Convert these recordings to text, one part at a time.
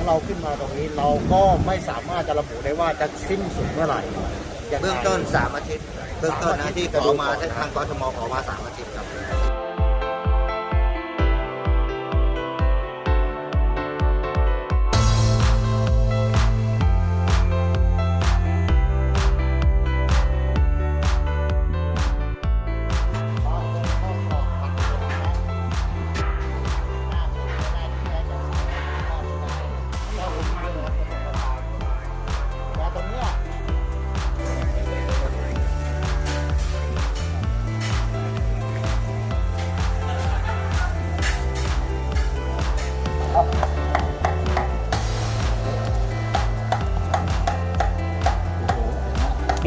ของเราขึ้นมาตรงนี้เราก็ไม่สามารถจะระบุได้ว่าจะสิ้นสุดเมื่อไหร่ยังไง เบื้องต้น 3 อาทิตย์ เบื้องต้นนะที่ขอมาทางกทมขอมา 3 อาทิตย์ครับ โอ้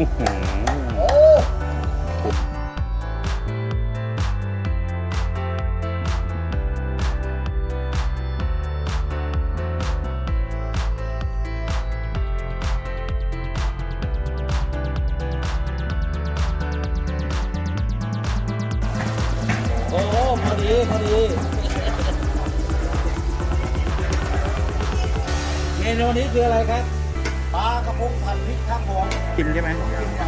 พอดีพอดี เมนูนี้คืออะไรครับากระพงผัดพริกข้างหัวกินใช่ไหมกินนะครั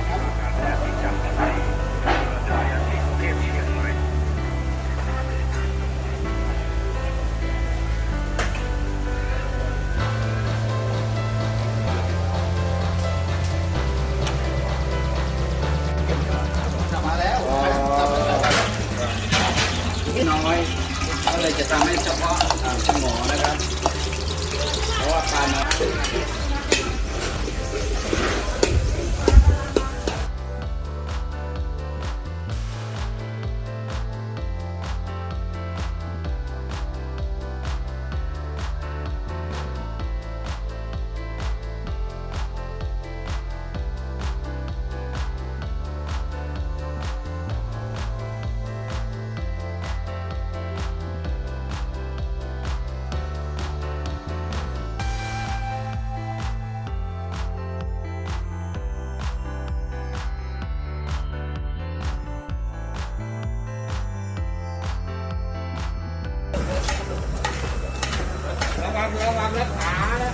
บมาแล้วน้อยก็เลยจะทำให้เฉพาะอ่าสมอนะครับ เพราะว่าทานมา ระวังระวังรักษานะ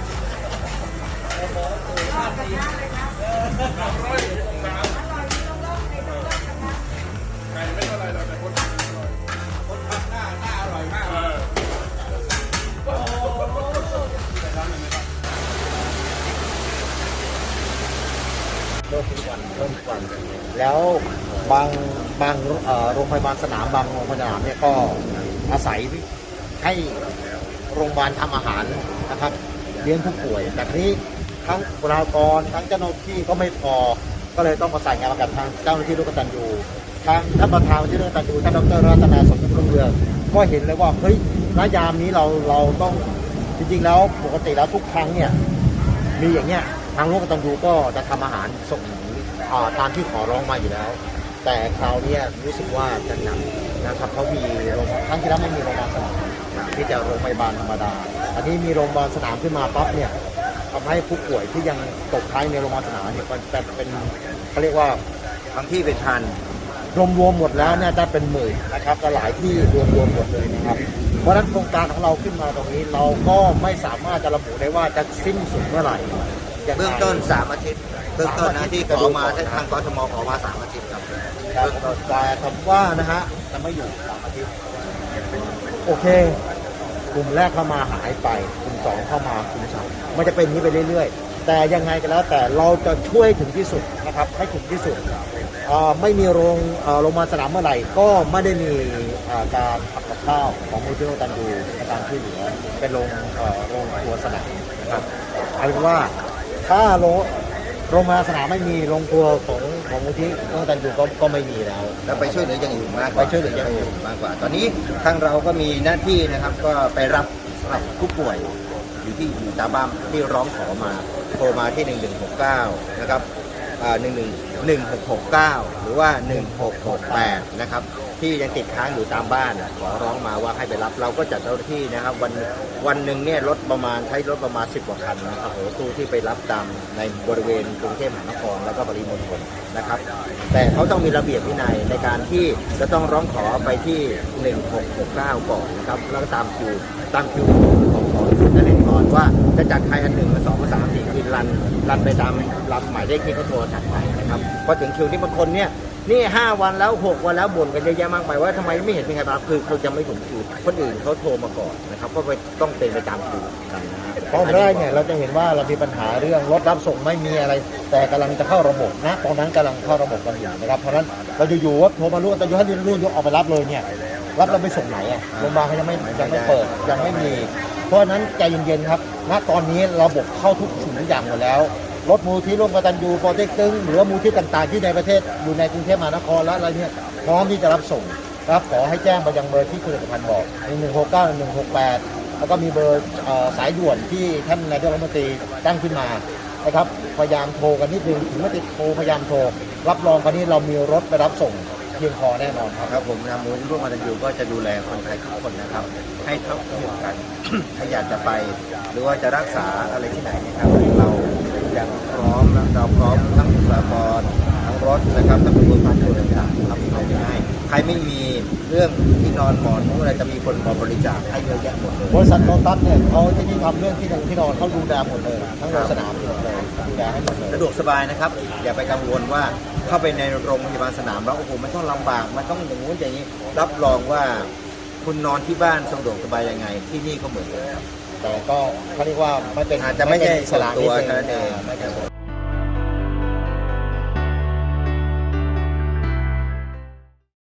คนทำหน้าหน้าอร่อยมากเลยเพิ่มทุกวันเพิ่มทุกวันแล้วบางบางเอ่อโรงพยาบาลสนามบางโรงพยาบาลเนี่ยก็อาศัยให้ โรงพยาบาลทำอาหารนะครับเลี้ยงผู้ป่วยแต่ทีนี้ทั้งบุคลากรทั้งเจ้าหน้าที่ก็ไม่พอ ก็เลยต้องประสานงานกับทางเจ้าหน้าที่ลูกกตันยูทางท่านประธานที่ลูกกตันยูท่านดรรัตนาสมรุ่งเรืองก็เห็นเลยว่าเฮ้ยณยามนี้เราเราต้องจริงๆแล้วปกติแล้วทุกครั้งเนี่ยมีอย่างเงี้ยทางโลกตันยูก็จะทำอาหารส่งตามที่ขอร้องมาอยู่แล้ว แต่คราวนี้รู้สึกว่าจะหนักนะครับเขามีโรงครั้งที่แล้วไม่มีโรงพยาบาลสนาม มีแต่โรงพยาบาลธรรมดา อันนี้มีโรงพยาบาลสนามขึ้นมาปั๊บเนี่ยทำให้ผู้ป่วยที่ยังตกค้างในโรงพยาบาลสนามเนี่ยมันเป็นเขาเรียกว่าบางที่เป็นพันรวมๆหมดแล้วเนี่ยจะเป็นหมื่นนะครับแต่หลายที่รวมๆหมดเลยนะครับ เพราะนั้นโครงการของเราขึ้นมาตรงนี้เราก็ไม่สามารถจะระบุได้ว่าจะสิ้นสุดเมื่อไหร่เบื้องต้น3อาทิตย์เบื้องต้นนะที่ขอมาทางกทมขอมา3อาทิตย์ครับแต่แต่คำว่านะฮะจะไม่อยู่สามอาทิตย์โอเค กลุ่มแรกเข้ามาหายไปกลุ่มสองเข้ามากลุ่มสามมันจะเป็นอย่างนี้ไปเรื่อย ๆ แต่ยังไงก็แล้วแต่เราจะช่วยถึงที่สุดนะครับให้ถึงที่สุดไม่มีโรงโรงพยาสนามเมื่อไหร่ก็ไม่ได้มีการทำกับข้าวของมูลที่โรตันดูในการช่วยเหลือเป็นโรงโรงครัวสนามนะครับเอาเป็นว่าถ้าโรงโรงพยาสนามไม่มีโรงครัวของ ของมูลที่โรตันดูก็ก็ไม่มีแล้ว แล้วไปช่วยเหลืออย่างอื่นมากกไปว่าช่วยเหลืออย่างอื่น มากกว่า ตอนนี้ทางเราก็มีหน้าที่นะครับก็ไปรับสำหรับผู้ป่วยอยู่ที่อยู่ตามบ้านที่ร้องขอมาโทรมาที่ 1169 นะครับอ่า11 1669 หรือว่า 1668 นะครับ ที่ยังติดค้างอยู่ตามบ้านขอร้องมาว่าให้ไปรับเราก็จัดเจ้าหน้าที่นะครับ วันวันหนึ่งเนี่ยรถประมาณใช้รถประมาณ 10กว่าคันนะครับโอ้ตู้ที่ไปรับตามในบริเวณกรุงเทพมหานครแล้วก็ปริมณฑลนะครับ แต่เขาต้องมีระเบียบวินัยในการที่จะต้องร้องขอไปที่ 1669 ก่อนนะครับแล้วก็ตามคิวตามคิวของของศูนย์นเรนก่อนว่าจะจัดใครอันหนึ่งอันสองอันสามสี่คือรันรันไปตามลำหมายเลขที่เขาโทรจัดไปนะครับพอถึงคิวที่บางคนเนี่ย นี่ห้าวันแล้วหกวันแล้วบ่นกันเยอะแยะมากมายว่าทำไมไม่เห็นเป็นไงบ้างคือเขาจะไม่ถึงคิวคนอื่นเขาโทรมาก่อนนะครับก็ไปต้องเป็นไปตามคิวกันนะฮะตอนแรกเนี่ยเราจะเห็นว่าเรามีปัญหาเรื่องรถรับส่งไม่มีอะไร แต่กำลังจะเข้าระบบนะตอนนั้นกำลังเข้าระบบกันอยู่นะครับเพราะฉะนั้นเราอยู่ๆว่าโทรมารู้ว่าตอนอยู่ให้รุ่นยกออกไปรับเลยเนี่ยรับเราไปส่งไหนอะโรงพยาบาลเขายังไม่ยังไม่เปิดยังไม่มี เพราะฉะนั้นใจเย็นๆครับณตอนนี้ระบบเข้าทุกสิ่งทุกอย่างหมดแล้ว รถมูลที่ร่วมกตันยูโปรเจกตึงหรือว่ามูลที่ต่างๆ ที่ในประเทศอยู่ในกรุงเทพมหานครและอะไรเนี่ยพร้อมที่จะรับส่งนะครับขอให้แจ้งไปยังเบอร์ที่คุณเอกพันธ์บอก1 6 9 1 6 8 แล้วก็มีเบอร์สายด่วนที่ท่านนายกรัฐมนตรีตั้งขึ้นมานะครับพยายามโทรกันนิดนึงถึงไม่ติดโทรพยายามโทร รับรองกันนี้เรามีรถไปรับส่งเพียงพอแน่นอนครับครับผมนะมูลที่ร่วมกันอยู่ก็จะดูแลคนไทยทุกคนนะครับ ให้เท่าเทียมกันถ้าอยากจะไป หรือว่าจะรักษาอะไรที่ไหนนะครับเรา ยังพร้อมและเราพร้อมทั้งบุคลากรทั้งรถนะครับทั้งกระบวนการตัวต่างๆทำให้ได้ ใครไม่มีเรื่องที่นอนหมอนมุ้งอะไรจะมีคนมาบริจาคให้เยอะแยะหมดเลยบริษัทโลตัสเนี่ยเขาที่นี่ทำเรื่องที่นอนที่นอนเขาดูแลหมดเลยทั้งโรงสนามหมดเลยดูแลให้หมดเลยสะดวกสบายนะครับ อย่าไปกังวลว่าเข้าไปในโรงพยาบาลสนามแล้วโอ้โหมันต้องลำบากมันต้องอย่างงู้นอย่างนี้ รับรองว่าคุณนอนที่บ้านสะดวกสบายยังไง ที่นี่ก็เหมือนกันครับ แต่ก็เขาเรียกว่าไม่เป็นอาจจะไม่ใช่เป็นอิสระส่วนตัวดงเท่านั้นเอง ไม่ใช่ส่วน